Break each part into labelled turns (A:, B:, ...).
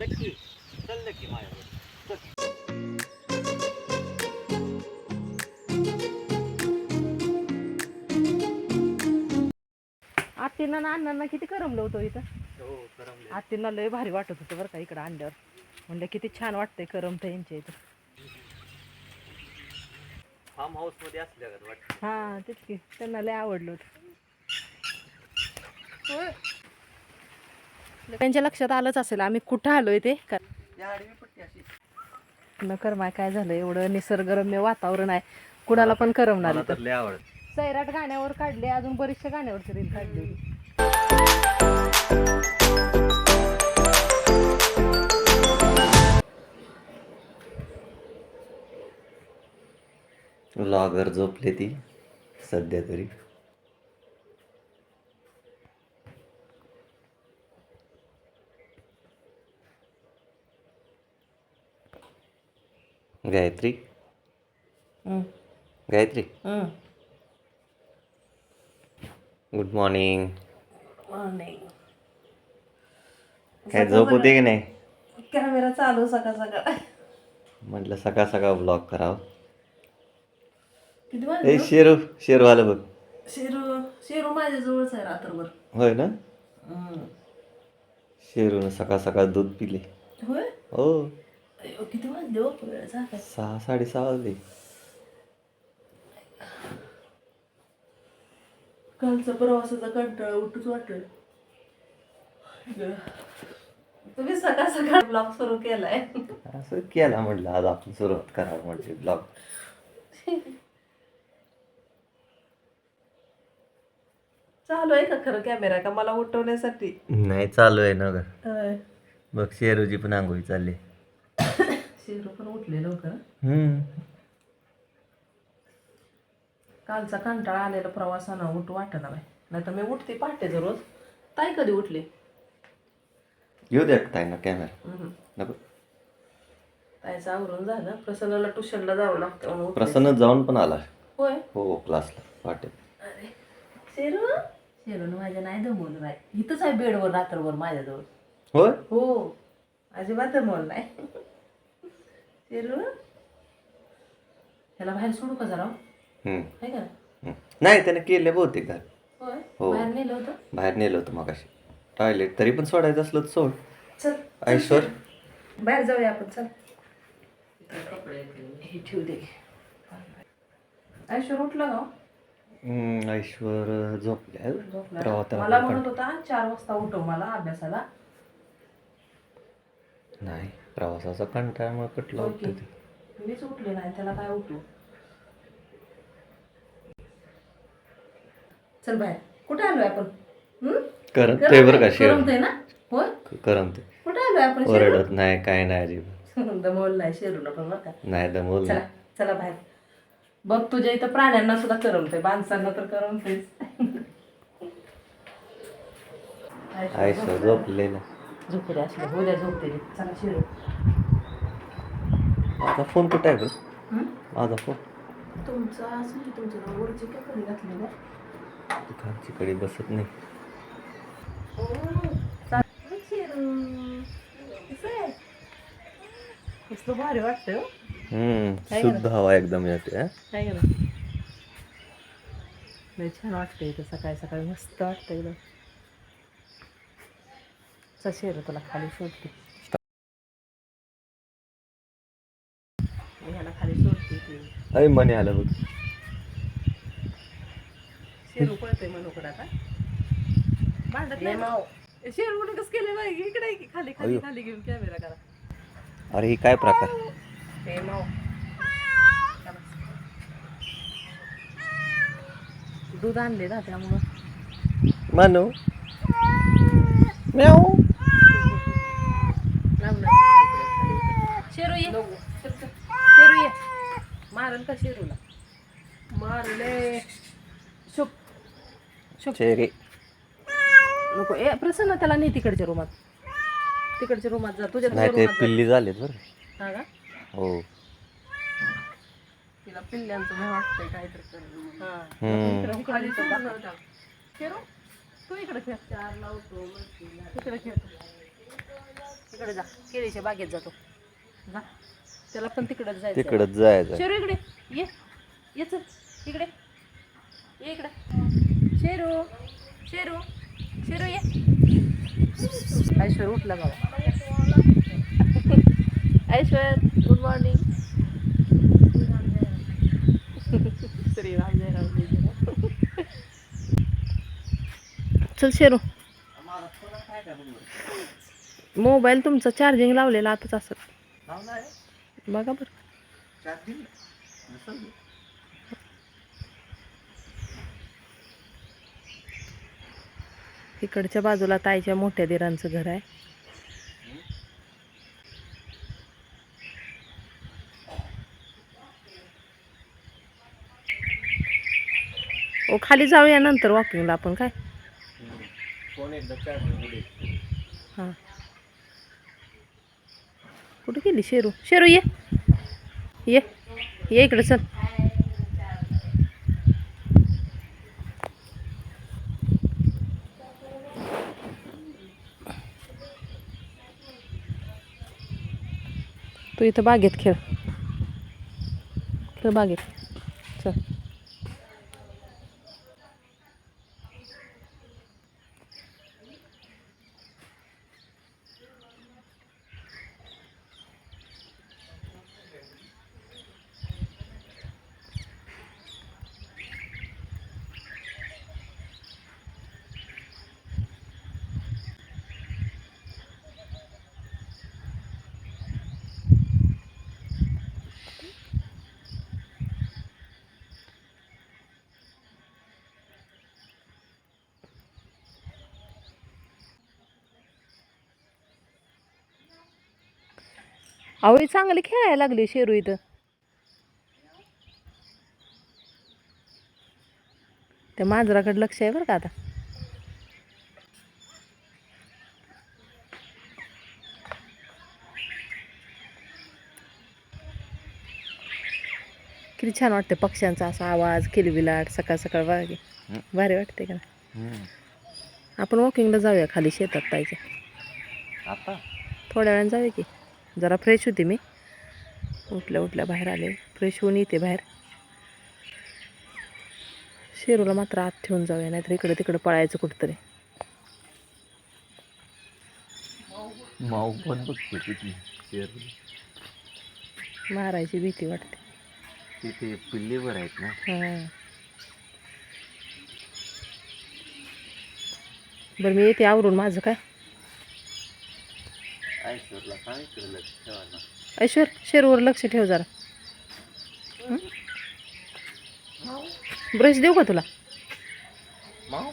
A: नक्की चल नक्की माझ्यावर चल.
B: आत्तींना ना अण्णांना किती करमलं होतं इथं?
A: हो करमले.
B: आत्तींना लय भारी वाटत होतं बरं का इकडं आणल्यावर. म्हणलं किती छान वाटतंय करमतं यांच्या इथं.
A: फार्म हाऊसमध्ये असल्यागत वाटतं.
B: हा तेच की. त्यांना लय आवडलं होतं. त्यांच्या लक्षात आलंच असेल आम्ही कुठं आलोय ते? न करमाय काय झालं एवढं निसर्गरम्य वातावरण आहे. कुणाला पण करमणार सैराट गाण्यावर काढले अजून बरेचशा गाण्यावरची रील काढली.
A: लॉगर झोपले ती सध्या तरी. गायत्री. गायत्री. गुड मॉर्निंग काय झोप होते की नाही?
B: कॅमेरा चालू सकाळ सकाळ
A: म्हटलं सकाळ सकाळ ब्लॉग करावं.
B: किती
A: ए शेरू शेरू आलं बघ.
B: शेरू शेरू माझ्या जवळच आहे रात्रभर.
A: होय ना? शेरूनं सकाळ सकाळ दूध पिले.
B: होय?
A: हो.
B: किती वाजले हो वेळ झाला
A: सहा साडेसहा वाजले
B: कालचा प्रवासाचा कंटाळा उठूच वाटेल तुम्ही सकाळ सकाळ ब्लॉग सुरू केलाय
A: असं केला म्हटलं आज आपण सुरुवात करावं म्हणजे ब्लॉग
B: चालू आहे का खरं कॅमेरा का मला उठवण्यासाठी
A: नाही चालू आहे ना ग. बघ शेरूची पण आंघोळी चालली
B: शेरू पण उठले लवकर
A: हम्म.
B: कालचा कंटाळा आलेला प्रवासानं उठ वाटना बाई. नाही तर मी उठते पहाटेच रोज. ताई कधी उठली?
A: घेऊ द्या ताई ना कॅमेरा
B: हम्म.
A: नको.
B: ताईचं आवरून झालं. प्रसन्नाला ट्युशनला जावं लागतं म्हणून उठले.
A: प्रसन्न जाऊन पण आला.
B: होय?
A: हो क्लासला वाटेल
B: अरे शेरू? शेरून माझ्या नाही दमवलं बाई. इथंच आहे बेडवर रात्रभर माझ्याजवळ.
A: होय?
B: हो अजिबात दमवलं नाही. ह्याला बाहेर सोडू का जरा?
A: हम्म,
B: आहे का?
A: हम्म. नाही त्याने केले बहुतेक
B: होय?
A: हो.
B: बाहेर नेलं होतं?
A: बाहेर नेलं होतं मगाशी. टॉयलेट तरी पण सोडायचं असलं तर सोड.
B: चल
A: ऐश्वर?
B: बाहेर जाऊया आपण चल. हे ठेवू दे. ऐश्वर उठला का
A: हम्म, ऐश्वर झोपल्या
B: झोपला. मला म्हणत होता चार वाजता उठव मला अभ्यासाला.
A: नाही. प्रवासाचा कंटाळ्यामुळे कटलं. होतं ते
B: मीच उठले नाही त्याला काय उठू? चल बाहेर. कुठे आलोय आपण? हम्म?
A: करत ते बरं का
B: करमतंय-
A: शेर
B: करमतंय ना? होय?
A: करमत
B: कुठे आलोय आपण शेरू?
A: ओरडत नाही काय नाही अजिबात.
B: दमवलं नाही शेरूला पण बरं का.
A: नाही दमवलं
B: चला चला बाहेर. बघ तुझ्या इथं प्राण्यांना सुद्धा करमतंय. माणसांना तर करमतेच
A: ऐश्वर झोपले
B: असलं उद्या झोपते. चला शिरू.
A: माझा फोन कुठे आहे बरं
B: हं?
A: माझा फोन.
B: तुमचं असं तुमच्या वरची काय कधी घातली ना
A: खालची कडे बसत नाही.
B: कसलं भारी वाटतं हो.
A: हम्म? शुद्ध हवा एकदम येते हा?
B: काय करा लय छान वाटतं इथं सकाळी सकाळी. मस्त वाटतं एकदम चल शेरू तुला खाली सोडते ह्याला खाली सोडते.
A: अरे मने आलं बघ.
B: शेरू पळतोय मनोकडे आता. भांडत नाही. शेरू म्हणून कसं केलं बाई. इकडे आहे की खाली खाली
A: अयो.
B: खाली घेऊन कॅमेरा करा.
A: अरे ही काय प्रकार?
B: हे माव. दूध आणले ना त्यामुळं.
A: मानू? म्याऊ?
B: शेरू ये. शेरू ये. मारल का शेरूला? मारले. नको. ए प्रसन्न त्याला नाही तिकडच्या रूमात. तिकडच्या रूमात जा. तुझ्या
A: नाही ते
B: रूमात जा.
A: पिल्ली झालेत बरं.
B: हा का?
A: हो.
B: तिला पिल्ल्यांचं भय वाटतंय काहीतरी. हा.
A: हम्म.
B: इकडं- तू इकडे खेळ. चार लावतो तिकडे खेळ. तिकडे जा. केळीच्या बागेत जातो. जा. त्याला पण तिकडे जायचं.
C: तिकडच जायचं.
B: शेरू इकडे. ये. ये चल. इकडे. ये इकडे. शेरू. शेरू. शेरू ये. ऐश्वर उठला बाबा. ऐश्वर गुड मॉर्निंग श्रीराम जय राम जय जय. राम. चल शेरू. मोबाईल तुमचा चार्जिंग लावलेला आताच असत बघा बरं. इकडच्या बाजूला ताईच्या मोठ्या दिरांचं घर आहे. ओ खाली जाऊया नंतर वॉकिंगला आपण काय? हां. कुठे गेली? शेरू. शेरू ये. ये. ये इकडे चल. तू इथं बागेत खेळ. खेळ बागेत. चल. अहो ही चांगली खेळायला लागली शेरू इथं. त्या मांजराकडे लक्ष आहे बरं का आता. किती छान वाटते पक्ष्यांचा असा आवाज किलबिलाट सकाळ सकाळ बागे भारी वाटते का? आपण वॉकिंगला जाऊया खाली शेतात पाहिजे. थोड्या वेळाने जाऊया की. जरा फ्रेश होती मी. उठल्या उठल्या बाहेर आले. फ्रेश होऊन येते बाहेर. शेरूला मात्र आत ठेवून जाऊया नाहीतर इकडे तिकडे पळायचं कुठंतरी. मारायची भीती वाटते.
C: तिथे पिल्लीवर आहेत ना?
B: हां. बरं मी येते आवरून. माझं काय?
C: ऐश्वरला सांगितलं लक्ष ठेवायला
B: ऐश्वर शेरूवर लक्ष ठेव जरा. हं? ब्रश देऊ का तुला?
C: माऊ?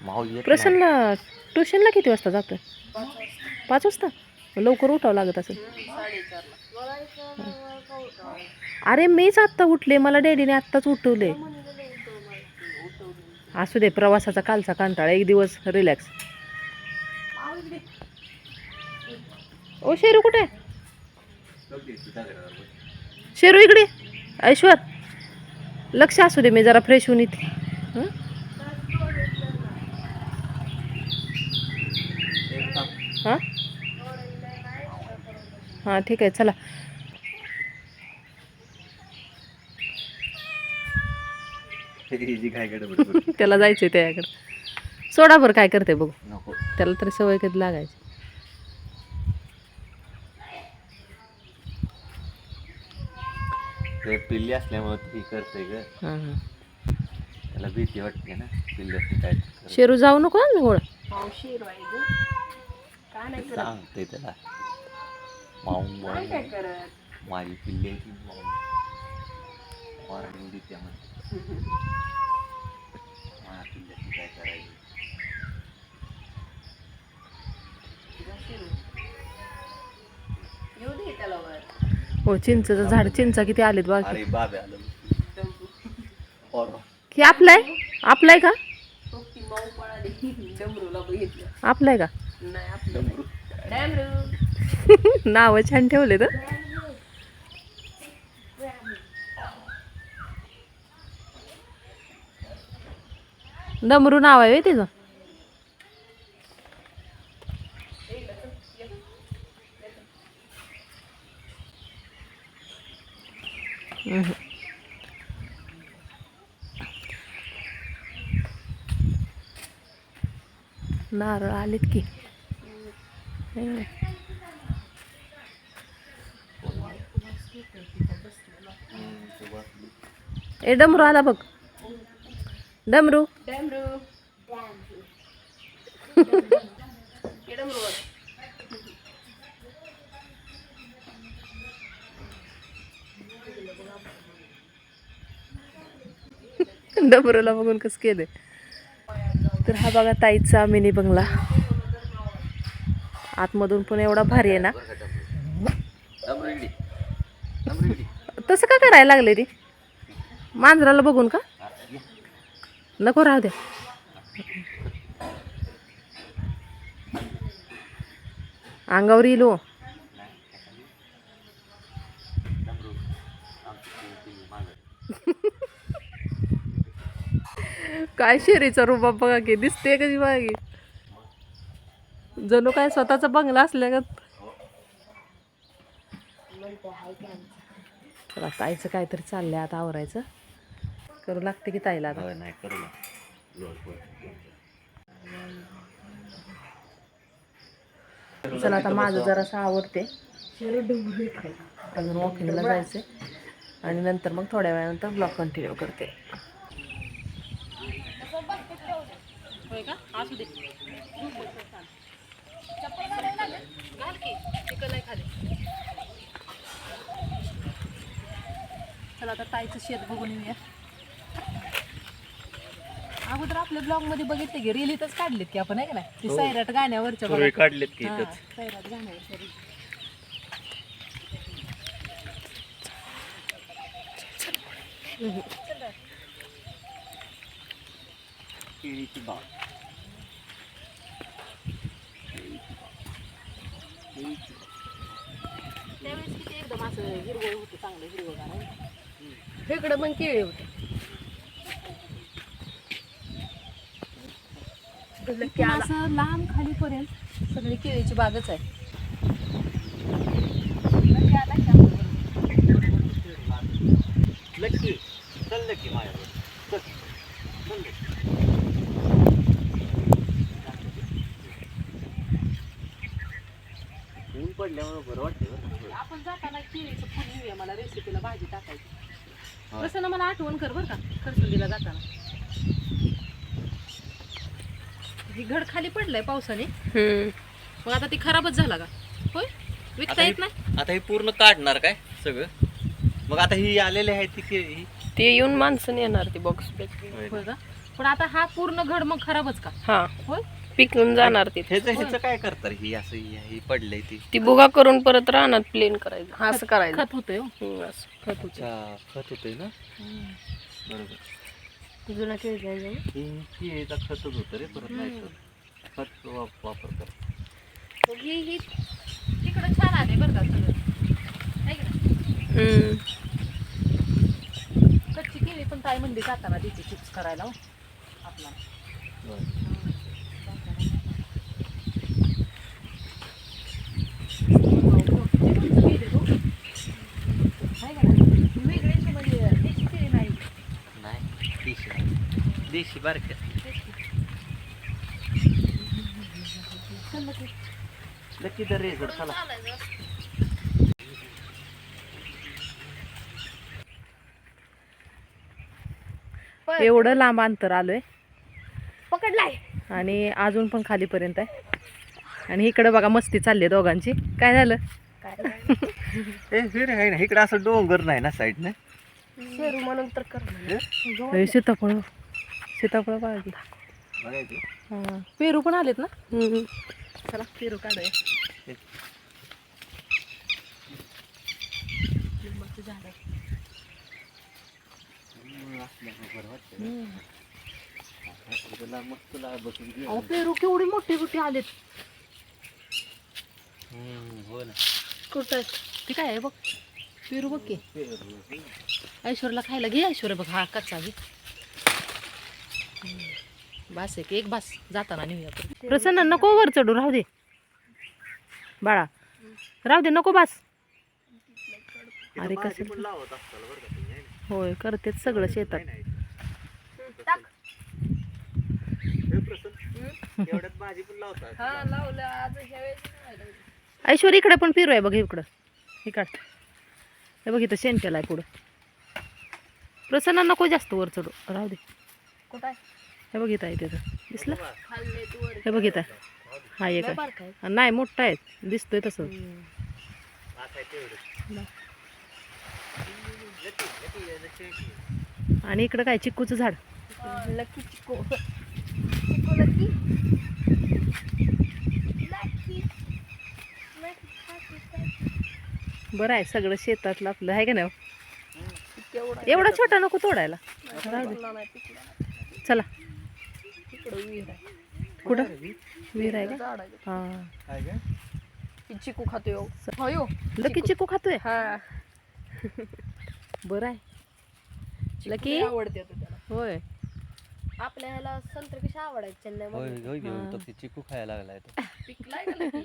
C: माऊ येत नाही.
B: प्रसन्न ट्युशनला किती वाजता जातोय? पाच वाजता. लवकर उठावं लागत असेल. अरे मीच आत्ता उठले. मला डॅडीने आत्ताच उठवले. असू दे प्रवासाचा कालचा कंटाळा. एक दिवस रिलॅक्स ओ शेरू कुठे आहे? शेरू इकडे ऐश्वर लक्ष असू दे मी जरा फ्रेश होऊन येते हं? ठीक आहे चला. त्याला जायचंय त्याकडे सोडा बरं काय करते बघू.
C: नको.
B: त्याला तरी सवय कधी लागायची.
C: ते पिल्ली असल्यामुळे ती करते ग.
B: हां हां.
C: त्याला भीती वाटते ना पिल्ल्याची काय
B: शेरू जाऊ नको ना गोळ
C: सांगते त्याला. माऊ माऊ माझी पिल्ली आहे ती माऊ देते म्हणते माझ्या पिल्ल्याची काय करायची?
B: हो चिंचचं झाड चिंचा किती आलेत बाकी की. आपलाय? आपलाय का? आपलाय का? नाव छान ठेवले तर डमरू नाव आहे तिचं हम्म. नारळ आलेत की. ए डमरू आला बघ. डमरू. डमरूला बघून कसं केलं हा बघा ताईचा मिनी बंगला. आतमधून पण एवढा भारी आहे ना. तसं का करायला लागले रे मांजराला बघून का? नको राहू द्या अंगावर येईल हो
C: डमरू. आमची ती- ती मागं.
B: काय शेरीचा रुबाब बघा की दिसते कशी मागे? जणू काय स्वतःचा बंगला असल्या का चला ताईचं काहीतरी चाललंय आता आवरायचं. करू लागते की ताईला आता?
C: नाही करू.
B: चला आता माझं जरासं आवडते अजून वॉकिंगला जायचंय. आणि नंतर मग थोड्या वेळानंतर ब्लॉग कंटिन्यू करते. असू दे घाल की चिकन आहे खाली चला आता ताईचं शेत बघून येऊया अगोदर आपल्या ब्लॉगमध्ये बघितले की रील इथंच काढलेत की आपण आहे का नाही ती सैराट गाण्यावरच्या बघा.
C: काढलेत की
B: हा,
C: इथंच.
B: सैराट गाण्यावरच्या reel.
C: केळीची बाग.
B: त्यावेळेस किती एकदम असं हिरवळ होतं चांगलं हिरवळ इकडं पण केळी होते. असं लांब खालीपर्यंत सगळी केळीची बागच आहे.
C: लक्की चल लक्की माझ्यावर चल. चल लक्की. ऊन पडल्यामुळे बरं वाटते.
B: आपण जाताना केळीचं फुल घेऊया मला रेसिपीला भाजी टाकायची. कसं ना मला आठवण कर बरं का खरसुंडीला जाताना. ही घड खाली पडलंय पावसाने. मग आता ती खराबच झाला का? होय? विकता येत
C: हे-
B: नाही?
C: आता हे पूर्ण काढणार काय सगळं? मग आता ही आलेली आहे ती के- ही
D: ते येऊन माणसं येणार ते बॉक्स
C: होय
B: होय का? पण आता हा पूर्ण घड मग खराबच का?
D: हा.
B: होय?
D: पिकून जाणार ते
C: ह्याचं ह्याचं काय करतात? ही असं ही ही पडलंय ती.
D: ती बुगा करून परत रानात प्लेन करायचं. असं करायचं.
B: खत होतंय हो.
D: हम्म, असं.
B: खत होते
C: अच्छा खत होतंय ना? बरोबर.
D: जुना
C: ही केळीचा खतच होतं रे परत नाही तर खत वाप- वापर कर
B: ही ही तिकडं छान आले बरं का सगळं. है की नाही? कच्ची केळी पण ताई म्हणली जाताना तिची चिप्स करायला हो. आपला वेगळ्याची म्हणजे देशी केळी नाही
C: नाही देशी देशी रेझर चला
B: एवढं लांब अंतर आलोय.
D: पकडलाय.
B: आणि अजून पण खालीपर्यंत आहे. आणि इकडं बघा मस्ती चालली आहे दोघांची. काय झालं?
C: ए फिर आहे ना. इकडे असं डोंगर नाही ना साईड ना?
D: शेरू म्हणून तर कर
B: सीताफळ सीताफळ हा. पेरू पण आलेत ना. चला पेरू काढूया. झाड. अहो, पेरू केवढी मोठी मोठी आलेत.
C: हो
B: कुठं ते काय आहे बघ. पेरू बघ की. ऐश्वर्याला खायला घे ऐश्वर्या बघ. हा कच्चा घे. बास आहे की एक बास जाताना नेऊया आपण. प्रसन्न नको वर चढू राहू दे. बाळा राहू दे नको बास. अरे कसं? होय करतेच सगळं शेतात.
D: हा लावलं आज ह्या वेळेस
B: ऐश्वर इकडे पण फिरू आहे बघ इकडं. इकड हे बघ इथं शेण केलाय पुढं. प्रसन्न नको जास्त वर चढू राहू दे.
D: कुठं आहे?
B: हे बघ इथं आहे तिथं दिसलं? हे बघ इथं. हा एक आहे.
D: आहे.
B: नाही मोठा आहे. दिसतोय तसं. आणि इकडं काय चिक्कूचं झाड?
D: Lucky Chiko Chiko Lucky?
B: बरं आहे सगळं शेतातलं आपलं. आहे का नाही हो? एवढा छोटा नको तोडायला. चला.
D: तिकडं विहीर आहे.
B: कुठं? विहीर आहे का? हा.
D: चिकू खातोय हो. हो यो.
B: लकी चिकू. खातोय?
D: हा.
B: बरं आहे. लकी?
D: आवडते आता त्याला.
B: होय.
D: आपल्या ह्याला संत्र कशी आवडायचे चेन्नई होयमध्ये
C: होय घेऊन तो ते चिकू खायला लागलाय तो.
D: पिकलाय का लकी?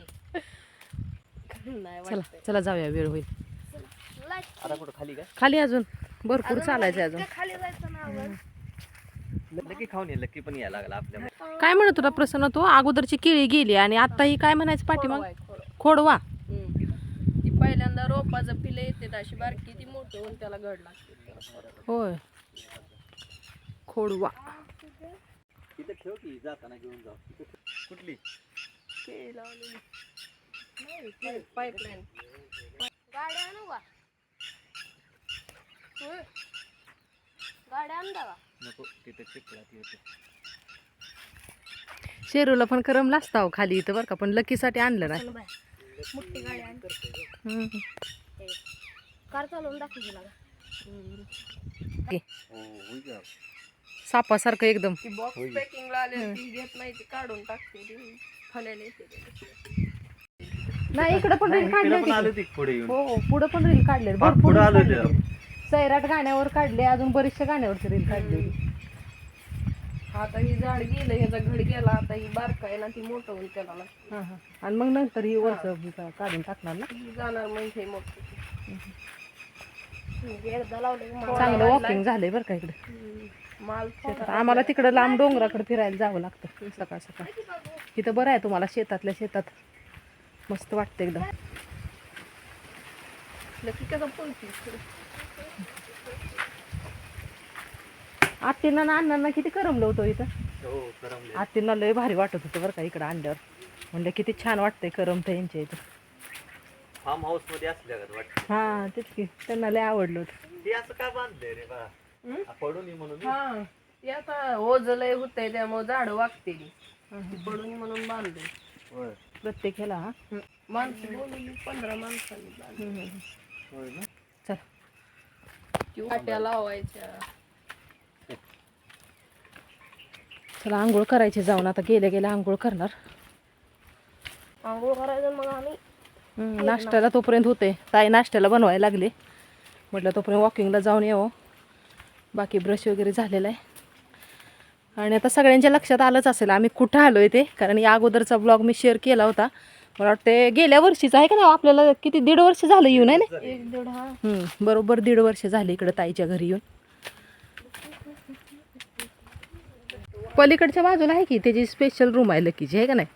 D: नाही
B: चला. चला जाऊया वेळ होईल.
C: आता कुठं खाली काय
B: खाली अजून. भरपूर चालायचं आहे अजून.
D: खाली जायचं ना.
C: लकी खाऊन ये लकी पण यायला लागला आपल्या
B: काय म्हणत होता प्रसन्न? तो अगोदरची केळी गेली आणि आता ही काय म्हणायचं पाठीमाग
D: खोडवा. ती पहिल्यांदा रोपाचं पिलं येते अशी बारकी ती मोठी होऊन त्याला घड लागते.
B: होय. खोडवा.
C: तिथे ठेव की जाताना घेऊन जाऊ. कुठली?
D: पाईपलाईन गाड्या आणू का. गाड्या आणता का?
C: नको तिथे चिकला ती होते
B: शेरूला पण करमला असता हो खाली इथं बरं का पण लकीसाठी आणलं नाही.
D: चल बाय. मोठी गाडी आण.
B: हम्म.
D: कार चालवून दाखव तुला
C: हो
B: सापासारखं एकदम.
D: बॉक्स. पॅकिंगला आले ती घेत नाही ती काढून टाकते फल्याला येते.
B: नाही इकडे पण रील काढले
C: इकडं पण आलो
B: होते
C: ती पुढे
B: हो पण रील काढले भरपूर सैराट गाण्यावर काढले अजून बरेचशा गाण्यावरचे रील काढले.
D: आता ही झाड गेलं ह्याचा घड गेला आता ही बारका आहे ना ती मोठं होऊन त्याला.
B: हा, हा. आणि मग नंतर ही वरच काढून टाकणार ना?
D: ही जाणार म्हणजे मोठं. एकदा लावलं की माल
B: चांगलं वॉकिंग झालंय बरं का इकडे.
D: माल
B: शेतात. आम्हाला तिकडं लांब डोंगराकडे फिरायला जावं लागतं सकाळ सकाळ. इथं बरं आहे तुम्हाला शेतातल्या शेतात. मस्त वाटतं एकदम.
D: लकी कसा पळती
B: आत्तींना ना अण्णांना किती करमलं होतं इथं.
C: हो
B: आत्तींना लय भारी वाटत होतं बरं का इकडं आणल्यावर. म्हणलं किती छान वाटतंय करमतं यांच्या इथं.
C: फार्म हाऊसमध्ये असल्यागत वाटत
B: हा तेच की. त्यांना लय आवडलं होतं.
C: ते असं का बांधलंय रे बा? ये म्हणून.
D: हा ते आता ओझलय होतंय त्यामुळे झाड वागते ती पडून म्हणून बांधले
C: होय.
B: प्रत्येक ह्याला हा?
D: माणसं बोलली पंधरा माणसांनी बांधले.
C: होय ना?
B: चल.
D: ती वाट्या लावायच्या.
B: चला आंघोळ करायची जाऊन. आता गेल्या गेल्या आंघोळ करणार.
D: आंघोळ करायचं मग आम्ही
B: नाश्त्याला तोपर्यंत होते. ताई नाश्त्याला बनवायला लागले. म्हटलं तोपर्यंत वॉकिंगला जाऊन येऊ बाकी ब्रश वगैरे झालेला आहे. आणि आता सगळ्यांच्या लक्षात आलंच असेल आम्ही कुठं आलो आहे ते? कारण या अगोदरचा ब्लॉग मी शेअर केला होता. मला वाटते गेल्या वर्षीचा आहे का ना आपल्याला? किती दीड वर्ष झालं येऊन आहे ना?
D: हा.
B: बरोबर दीड वर्ष झाले इकडं ताईच्या घरी येऊन. पलीकडच्या बाजूला आहे की त्याची स्पेशल रूम आहे लकीची आहे का नाही?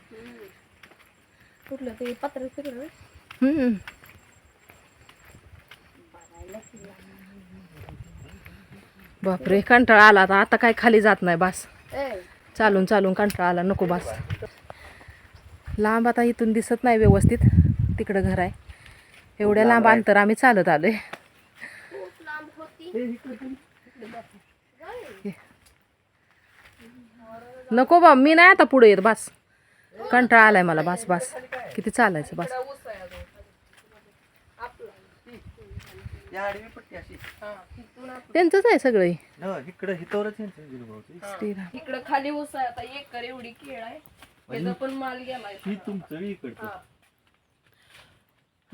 D: कुठलं ते पत्र फिरलं
B: हम्म. बापरे कंटाळा आला आता. आता काय खाली जात नाही बस.
D: ए.
B: चालून चालून कंटाळा आला. नको बस. लांब आता इथून दिसत नाही व्यवस्थित. तिकडं घर आहे. एवढ्या लांब अंतर आम्ही चालत आलोय.
D: खूप लांब होती.
B: नको बा मी नाही आता पुढे येत बस. कंटाळा आलाय मला बस बस. किती चालायचं बस.
D: हा.
B: त्यांचंच आहे सगळं. हे.
C: इकडं हितवरच यांचं जिरभाऊचं.
B: श्रीराम.
D: इकडं खाली ऊस आहे आता एकर एवढी केळ आहे. त्याचा पण माल गेलाय.
C: तुमचं इकडचं.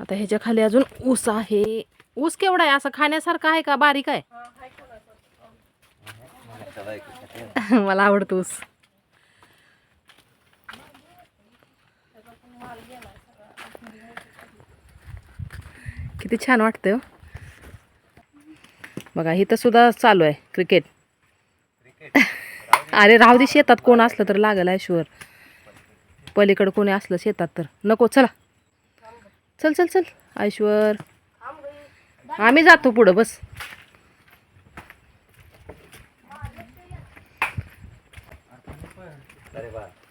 B: आता ह्याच्या खाली अजून ऊस आहे. ऊस केवढा आहे? असं खाण्यासारखं आहे का? बारीक आहे?
D: हा.
B: मला आवडतो ऊस
D: त्याचा पण माल गेलाय सगळा.
B: किती छान वाटतंय हो. बघा इथं सुद्धा चालू आहे क्रिकेट अरे राहू दे शेतात कोण असलं तर लागल आहे शुअर पलीकडं कोणी असलं शेतात तर. नको चला. चल चल चल ऐश्वर. आम्ही जातो पुढं बस.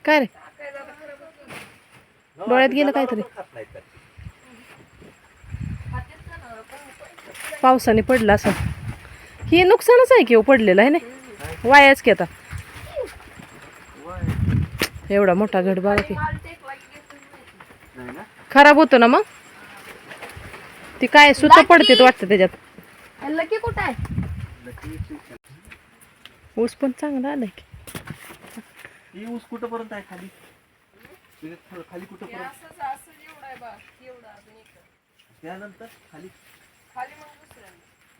B: काय रे? डोळ्यात गेलं काहीतरी
C: खात नाही तर
B: पावसाने पडलं असं. ही नुकसानच आहे की हो पडलेलं आहे ना वायाच की आता. एवढा मोठा घड बघा की.
C: नाही ना
B: खराब होतो ना मग? ती काय सुत पडते वाटतं त्याच्यात.
D: लकी कुठं आहे?
B: ऊस पण चांगला आलाय की.
C: ही ऊस कुठंपर्यंत आहे खाली? थोडं खाली कुठंपर्यंत?
D: असंच असं एवढं आहे बा एवढं अजून इकडं.
C: त्यानंतर खाली.
D: खाली मग दुसऱ्या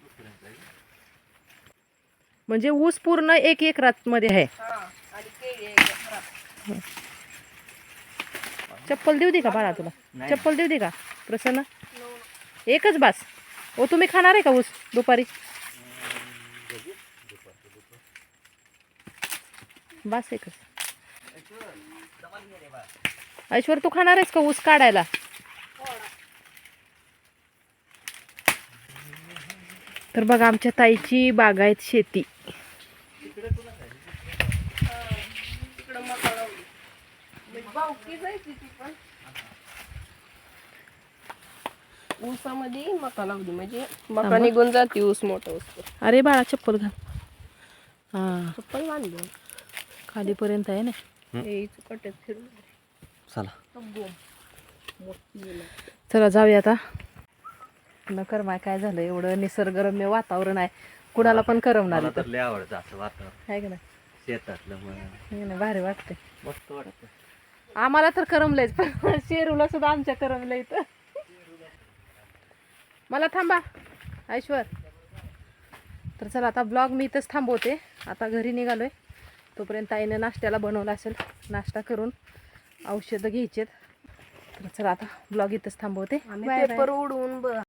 C: दुसऱ्यांचं आहे.
B: म्हणजे ऊस पूर्ण एक एकरात मध्ये आहे
D: हा.
B: चप्पल देऊ दे का बाळा तुला?
C: नाही.
B: चप्पल देऊ दे का? प्रसन्न? एकच बास. ओ तुम्ही खाणार आहे का ऊस दुपारी? बास एकच. ऐश्वर तू खाणार आहेस का ऊस काढायला? तर बघा आमच्या ताईची बागायत शेती.
D: तिकडं मका लावली म्हणजे बावकी जायची ती पण ऊसामध्ये मका लावली म्हणजे मका निघून जाते ऊस मोठा ऊस.
B: अरे बाळा चप्पल घाल. हां.
D: चप्पल बांधली.
B: खालीपर्यंत आहे ना?
D: हे कट्यात फिरून
C: चला.
B: चला जाऊया आता. न करमाय काय झालं एवढं निसर्गरम्य वातावरण आहे. कुणाला पण करमणार
C: मला
B: इथं.
C: तर लय आवडतं असं वातावरण.
B: आहे का नाही?
C: शेतातलं मग.
B: नाही नाही, भारी वाटते
C: मस्त वाटतं.
B: आम्हाला तर करमलंयच पण शेरूला सुद्धा आमच्या करमलं इथं. मला थांबा ऐश्वर. तर चला आता ब्लॉग मी इथंच थांबवते. आता घरी निघालोय. तोपर्यंत ताईने नाश्त्याला बनवला असेल नाश्ता करून औषधं घ्यायचेत. तर चला आता ब्लॉग इथंच थांबवते.
D: आम्ही पेपर उडवून ब